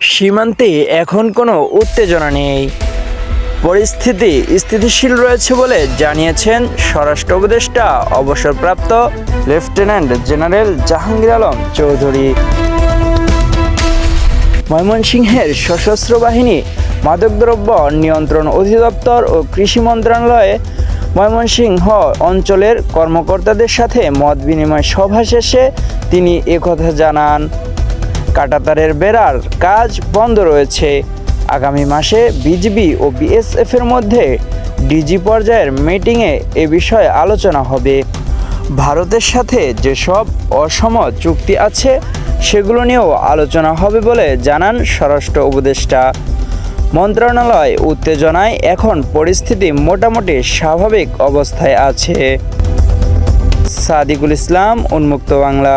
সীমান্তে এখন কোনো উত্তেজনা নেই। পরিস্থিতি স্থিতিশীল রয়েছে বলে জানিয়েছেন স্বরাষ্ট্র উপদেষ্টা, অবসরপ্রাপ্ত লেফটেন্যান্ট জেনারেল জাহাঙ্গীর আলম চৌধুরী। ময়মনসিংহের সশস্ত্র বাহিনী মাদকদ্রব্য নিয়ন্ত্রণ অধিদপ্তর ও কৃষি মন্ত্রণালয়ে ময়মনসিংহ অঞ্চলের কর্মকর্তাদের সাথে মত বিনিময় সভা শেষে তিনি একথা জানান। কাটাতারের বেড়ার কাজ বন্ধ রয়েছে। আগামী মাসে বিজিবি ও বিএসএফ এর মধ্যে ডিজি পর্যায়ের মিটিংয়ে এ বিষয়ে আলোচনা হবে। ভারতের সাথে যেসব অসম চুক্তি আছে, সেগুলো নিয়েও আলোচনা হবে বলে জানান স্বরাষ্ট্র উপদেষ্টা। মন্ত্রণালয় উত্তেজনায় এখন পরিস্থিতি মোটামুটি স্বাভাবিক অবস্থায় আছে। সাদিকুল ইসলাম, উন্মুক্ত বাংলা।